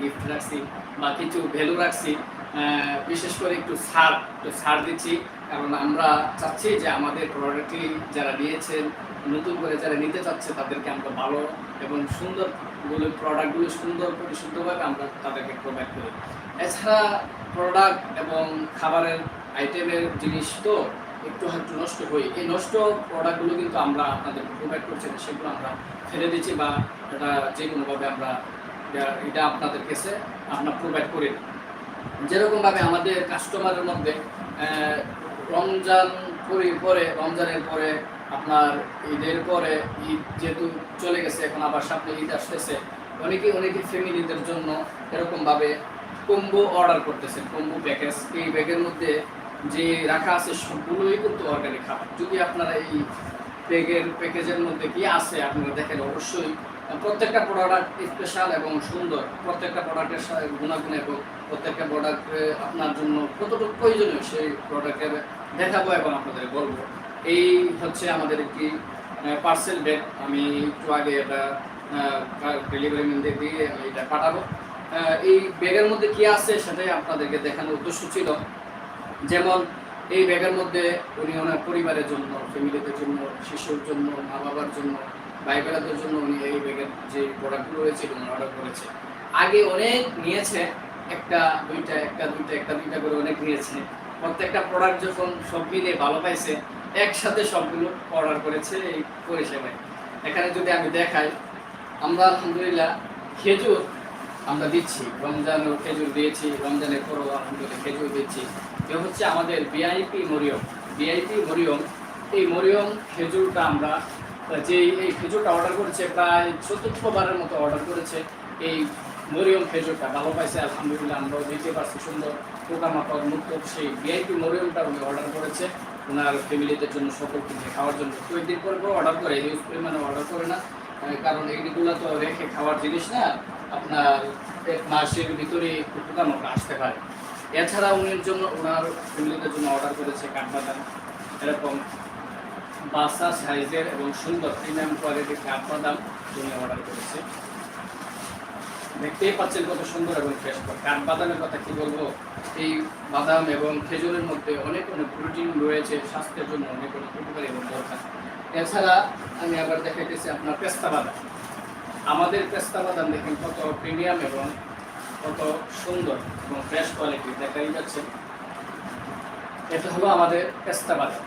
Gift রাখছি, বা কিছু ভ্যালু রাখছি বিশেষ করে একটু ছাড় একটু ছাড় দিচ্ছি। কারণ আমরা চাচ্ছি যে আমাদের প্রোডাক্টটি যারা নিয়েছেন, নতুন করে যারা নিতে চাচ্ছে, তাদেরকে আমরা ভালো এবং সুন্দরগুলো প্রোডাক্টগুলো সুন্দর, পরিশুদ্ধভাবে আমরা তাদেরকে প্রোভাইড করি। এছাড়া প্রোডাক্ট এবং খাবারের আইটেমের জিনিস তো একটু একটু নষ্ট হই এই নষ্ট প্রোডাক্টগুলো কিন্তু আমরা আপনাদের প্রোভাইড করছি সেগুলো আমরা ফেলে দিচ্ছি বা এটা যে কোনোভাবে আমরা এটা- আপনাদের কাছে আমরা প্রোভাইড করি না। যেরকমভাবে আমাদের কাস্টমারের মধ্যে রমজান পরে পরে, রমজানের পরে আপনার ঈদের পরে ঈদ যেহেতু চলে গেছে, এখন আবার সামনে ঈদ আসতেছে, অনেকে অনেকে ফ্যামিলিদের জন্য এরকমভাবে কম্বো অর্ডার করতেছে কম্বো প্যাকেজ এই ব্যাগের মধ্যে যে রাখা আছে, সবগুলোই কিন্তু অর্গানিক খাবার যদি আপনারা এই প্যাকের প্যাকেজের মধ্যে কি আছে? আপনারা দেখেন, অবশ্যই প্রত্যেকটা প্রোডাক্ট স্পেশাল এবং সুন্দর। প্রত্যেকটা প্রোডাক্টের গুণাগুণ এবং প্রত্যেকটা প্রোডাক্ট আপনার জন্য কতটুকু প্রয়োজনীয় সেই প্রোডাক্টের দেখাবো এবং আপনাদের বলব। এই হচ্ছে আমাদের একটি পার্সেল ব্যাগ আমি একটু আগে এটা ডেলিভারি ম্যানদের দিয়ে আমি এটা পাঠাবো। এই ব্যাগের মধ্যে কি আছে সেটাই আপনাদেরকে দেখানোর উদ্দেশ্য ছিল। যেমন এই ব্যাগের মধ্যে উনি ওনার পরিবারের জন্য, ফ্যামিলিদের জন্য, শিশুর জন্য মা বাবার জন্য ভাই বোনেদের জন্য উনি এই ব্যাগের যে প্রোডাক্টগুলো রয়েছে উনি অর্ডার করেছে। আগে অনেক নিয়েছে, একটা, দুইটা একটা দুইটা একটা, দুইটা করে অনেক নিয়েছে। প্রত্যেকটা প্রোডাক্ট যখন সব মিলে ভালো পাইছে, একসাথে সবগুলো অর্ডার করেছে এই পরিষেবায়। এখানে যদি আমি দেখাই, আমরা আলহামদুলিল্লাহ খেজুর আমরা দিচ্ছি রমজানও খেজুর দিয়েছি, রমজানের পরও আলহামদুলিল্লাহ খেজুর দিচ্ছি। এ হচ্ছে আমাদের ভিআইপি মরিয়ম। ভিআইপি মরিয়ম, এই মরিয়ম খেজুরটা আমরা যে এই খেজুরটা অর্ডার করেছে, প্রায় চতুর্থবারের মতো অর্ডার করেছে এই মরিয়ম খেজুরটা। ভালো পাইছে, আলহামদুলিল্লাহ, আমরাও দিতে পারছি সুন্দর পোকামাকড় মুক্ত সেই ভিআইপি মরিয়মটা উনি অর্ডার করেছে। ওনার ফ্যামিলিদের জন্য, সকলকে খাওয়ার জন্য। কয়েকদিন পর পর অর্ডার করে হিউজ পরিমাণে অর্ডার করে না। কারণ এইগুলো তো রেখে খাওয়ার জিনিস না। আপনার এক মাসের ভিতরে পোকামাকড় আসতে পারে। এছাড়া উনির জন্য, ওনার ফ্যামিলিদের জন্য অর্ডার করেছে কাঠবাদাম এরকম বাসা, সাইজের এবং সুন্দর প্রিমিয়াম কোয়ালিটির কাঠবাদাম উনি অর্ডার করেছে। দেখতেই পাচ্ছেন কত সুন্দর এবং ফ্রেশ কাঠবাদামের কথা কি বলব? এই বাদাম এবং খেজুরের মধ্যে অনেক অনেক প্রোটিন রয়েছে, স্বাস্থ্যের জন্য অনেক অনেক উপকারী এবং দরকার। এছাড়া আমি আবার দেখাইতেছি আপনার পেস্তা বাদাম। আমাদের পেস্তা বাদাম দেখেন কত প্রিমিয়াম এবং কত সুন্দর এবং ফ্রেশ কোয়ালিটি দেখাই যাচ্ছে। এটা হলো আমাদের পেস্তা বাদাম।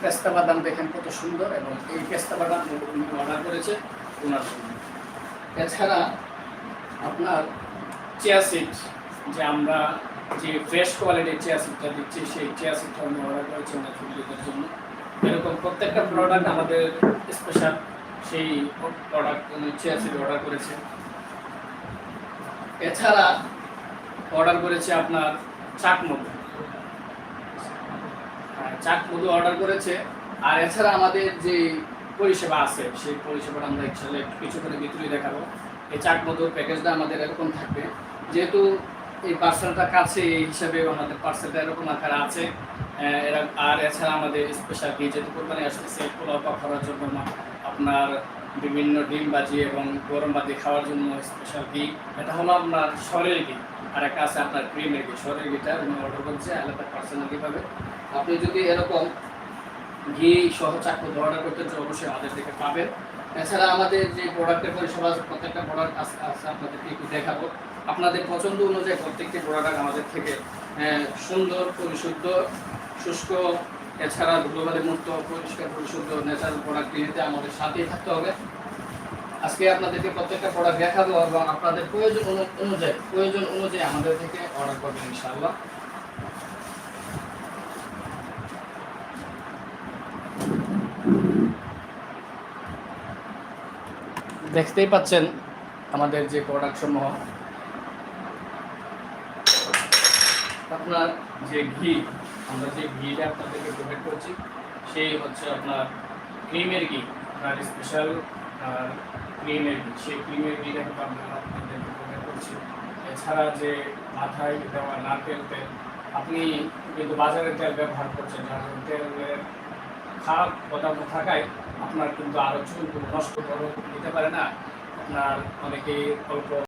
পেস্তা বাদাম দেখেন কত সুন্দর এবং এই পেস্তা বাদাম উনি অর্ডার করেছে ওনার জন্য। এছাড়া আপনার চেয়া সিড যে আমরা যে ফ্রেশ কোয়ালিটির চেয়া সিডটা দিচ্ছি, সেই চেয়া সিডটা আমি অর্ডার করেছি ওনার ফ্যামিলিদের জন্য। এরকম প্রত্যেকটা প্রোডাক্ট আমাদের স্পেশাল সেই প্রোডাক্ট চেয়া সিড অর্ডার করেছে। এছাড়া অর্ডার করেছে আপনার চাক মধু। হ্যাঁ, চাক মধু অর্ডার করেছে। আর এছাড়া আমাদের যে পরিষেবা আছে সেই পরিষেবাটা আমরা একসাথে কিছু করে ভিতরে দেখাবো। এই চাক মধুর প্যাকেজটা আমাদের এরকম থাকবে। যেহেতু এই পার্সেলটা কাছে এই হিসাবে আমাদের পার্সেলটা এরকম আকার আছে। আর এছাড়া আমাদের স্পেশাল যেহেতু কোরবানি আসতেছে পোলাও করার জন্য আপনার বিভিন্ন ডিম বাজি এবং গরম বাজি খাওয়ার জন্য স্পেশাল ঘি। এটা হলো আপনার সরের ঘি। আর একটা আছে আপনার ক্রিমের ঘি। সরের ঘিটা উনি অর্ডার করছে, আলাদা পার্সোনালি পাবে। আপনি যদি এরকম ঘি সহ চাকু অর্ডার করতে চান, অবশ্যই আমাদের থেকে পাবেন। এছাড়া আমাদের যে প্রোডাক্টের পরিষেবা, প্রত্যেকটা প্রোডাক্ট আছে আপনাদেরকে একটু দেখাবো। আপনাদের পছন্দ অনুযায়ী প্রত্যেকটি প্রোডাক্ট আমাদের থেকে সুন্দর, পরিশুদ্ধ, শুষ্ক এছাড়া ধুলোবালি মুক্ত, পরিষ্কার, পরিশুদ্ধ ন্যাচারাল প্রোডাক্ট কিনতে আমাদের সাথেই থাকতে হবে। আজকে আপনাদেরকে প্রত্যেকটা প্রোডাক্ট দেখাবো এবং আপনাদের প্রয়োজন অনুযায়ী প্রয়োজন অনুযায়ী আমাদের থেকে অর্ডার করবেন ইনশাআল্লাহ। দেখতেই পাচ্ছেন আমাদের যে প্রোডাক্ট সমূহ। আপনার যে ঘি আমরা যে ঘিটা আপনাদেরকে প্রোভাইড করছি, সেই হচ্ছে আপনার ক্রিমের ঘি, আপনার স্পেশাল ক্রিমের ঘি। সেই ক্রিমের ঘিটা কিন্তু আমরা আপনাদেরকে প্রোভাইড করছি। এছাড়া যে মাথায় দেওয়া নারকেল তেল, আপনি কিন্তু বাজারের তেল ব্যবহার করছেন যার তেলের খারাপ পদার্থ থাকায় আপনার কিন্তু আরও চুল নষ্ট করে দিতে পারে না। আপনার অনেকে অল্প